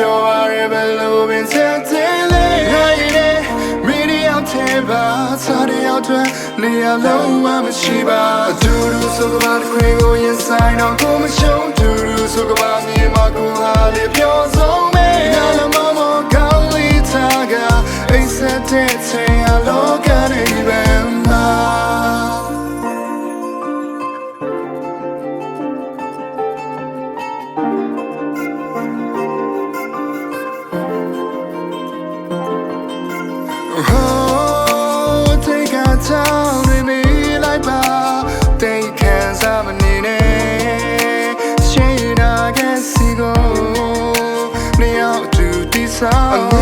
ပြောရရဘယ်လိုပင်စင်တင်လေးနိုင်နေမီဒီယာထဲပါစားတဲ့အောက်တွင်နေရာလုံးဝမရှိပါအတူတူဆိုကဘာတစ်ခွေကိုရင်ဆိုင်တော့ကိုမရှုံးတူတူဆိုကဘာမြေမှာကိုဟာလေပြောဆုံးမေငါလည်းမမကောင်းလေးထားကအိမ်ဆက်တဲ့ချိန်အလောကနေပဲ Oh, take our time with me like ba. They can't stop me ne. Shade I can see go. Me out to this out.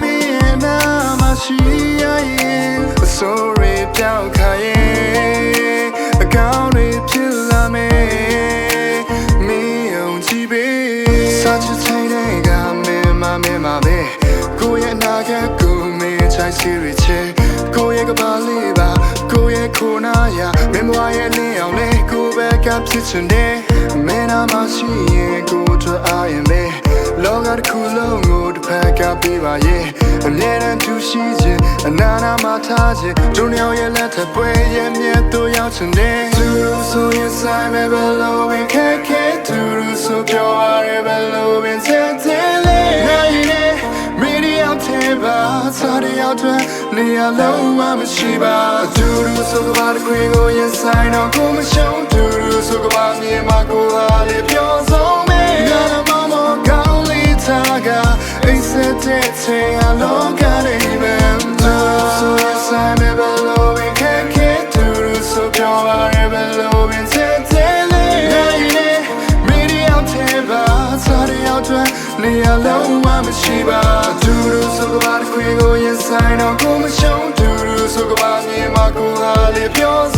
Me and I'm a she. Sorry, ပြောင်းခါရဲ့အကောင်းတွေဖြစ်လာမယ်မင်းယုံကြည်ပေစာချချိန်တွေကမင်းမမင်းမပဲကိုယ့်ရဲ့အနာဂတ် ကိုမင်းချိုင်းစီရချေကိုယ့်ရဲ့ကပါလေးပါကိုယ့်ရဲ့ခိုနာရမင်းဘဝရဲ့လင်းအောင်လေကိုယ်ပဲကဖြစ်ချင်တယ်မင်းနာမရှိရင်ကိုယ်တို့အားရင်ပဲလောကတစ်ခုလုံးကိုတစ်ဖက်ကပေးပါရဲ့အမြဲတမ်းသူရှိခြင်းအနာနာမှာထားခြင်းဒုညောင်ရဲ့လက်ထပ်ပွဲရဲ့မြတ်တို့ရောက်ချင်တယ်သူတို့ဆိုရင်ဆိုင်မဲ့ဘယ်လိုဝင်ခက်ခဲ ပါစားရရောက်တဲ့နေရာလုံးဝမရှိပါသူတို့ဆိုကပါတစ်ခွေကိုရင်ဆိုင်တော့ကိုမရှုံးသူတို့ဆိုကပါမြေမှာကိုဟာလေပြောဆုံးမေငါလည်းမမကောင်းလေးထားကအိမ်ဆက်တဲ့ချိန်အလောကနေ ရောက်ထွက်နေရာလုံးဝမရှိပါဒူဒူဆိုကဘာတစ်ခွေကိုရင်ဆိုင်တော့ကိုမရှုံးဒူဒူဆိုကဘာမြေမှာကိုဟာလေပြော